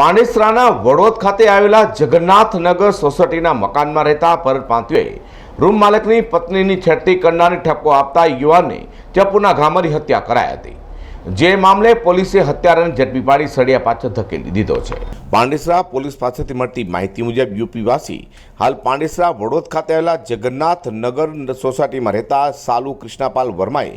પાંડેસરાના વડોદ ખાતે આવેલા જગન્નાથનગર સોસાયટીના મકાનમાં રહેતા પરપ્રાંતિઓએ રૂમ માલિકની પત્નીની છેડતી કરનારને ઠપકો આપતા યુવાનને ચપ્પુના ઘામરી હત્યા કરાઈ હતી. જે મામલે પોલીસે હત્યારાને ઝડપી પાડી સળિયા પાછળ ધકેલી દીધો છે. પાંડેસરા પોલીસ પાસેથી મળતી માહિતી મુજબ યુપીવાસી હાલ પાંડેસરા વડોદ ખાતે આવેલા જગન્નાથનગર સોસાયટીમાં રહેતા સાલુ કૃષ્ણાપાલ વર્માએ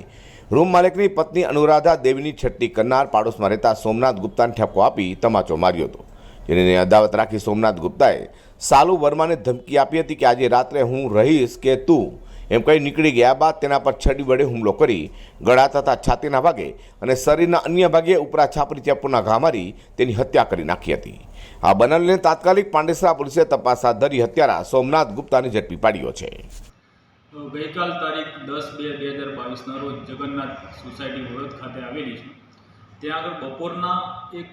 રૂમ માલિકની પત્ની અનુરાધા દેવીની છટ્ટી કરનાર પાડોશમાં રહેતા સોમનાથ ગુપ્તાને ઠપકો આપી તમાચો માર્યો હતો. જેને અદાવત રાખી સોમનાથ ગુપ્તાએ સાલુ વર્માને ધમકી આપી હતી કે આજે રાત્રે હું રહીશ કે તું? એમ કહી નીકળી ગયા બાદ તેના પર છડી વડે હુમલો કરી ગળા તથા છાતીના ભાગે અને શરીરના અન્ય ભાગે ઉપરા છાપરી ચેપોના ઘા મારી તેની હત્યા કરી નાખી હતી. આ બનાવને તાત્કાલિક પાંડેસરા પોલીસે તપાસ હાથ ધરી હત્યારા સોમનાથ ગુપ્તાને ઝડપી પાડ્યો છે. તો ગઈકાલ તારીખ દસ બે બે હજાર બાવીસના રોજ જગન્નાથ સોસાયટી વડોદ ખાતે આવેલી છે. ત્યાં આગળ બપોરના એક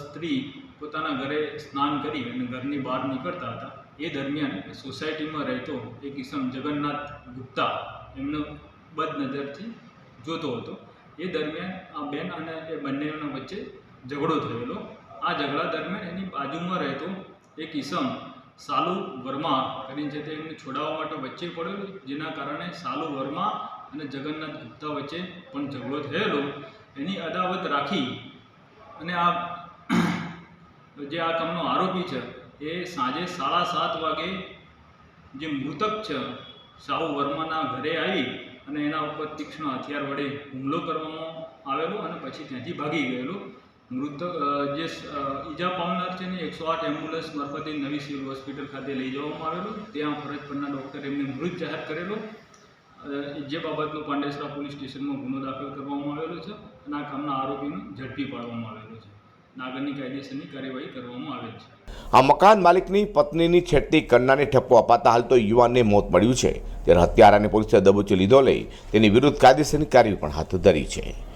સ્ત્રી પોતાના ઘરે સ્નાન કરી અને ઘરની બહાર નીકળતા હતા. એ દરમિયાન સોસાયટીમાં રહેતો એક ઈસમ જગન્નાથ ગુપ્તા એમનો બદ નજરથી જોતો હતો. એ દરમિયાન આ બેન અને એ બંનેના વચ્ચે ઝઘડો થયેલો. આ ઝઘડા દરમિયાન એની બાજુમાં રહેતો એક ઈસમ સાલુ વર્મા કરીને છે તે એમને છોડાવવા માટે વચ્ચે પડેલો જેના કારણે સાલુ વર્મા અને જગન્નાથ ગુપ્તા વચ્ચે પણ ઝઘડો થયેલો. એની અદાવત રાખી અને આ જે આ કામનો આરોપી છે, એ સાંજે સાડા સાત વાગે જે મૃતક છે, સાહુ વર્માના ઘરે આવી અને એના ઉપર તીક્ષ્ણ હથિયાર વડે હુમલો કરવામાં આવેલો અને પછી ત્યાંથી ભાગી ગયેલો. મૃતક જે ઈજા પામનાર છે ને, એકસો આઠ એમ્બ્યુલન્સ મારફતે નવી સિવિલ હોસ્પિટલ ખાતે લઈ જવામાં આવેલો. ત્યાં ફરજ પરના ડૉક્ટરે એમને મૃત જાહેર કરેલો. જે બાબતનો પાંડેસરા પોલીસ સ્ટેશનમાં ગુનો દાખલ કરવામાં આવેલો છે અને આ કામના આરોપીને ઝડપી પાડવામાં આવેલો છે. નાગરની કાયદેસરની કાર્યવાહી કરવામાં આવેલ છે. આ મકાન માલિકની પત્નીની છેટતી કરનારને ઠપકો અપાતા હાલ તો યુવાનને મોત મળ્યું છે. ત્યારે હત્યારાને પોલીસે દબોચી લીધો લઈ તેની વિરુદ્ધ કાયદેસરની કાર્યવાહી પણ હાથ ધરી છે.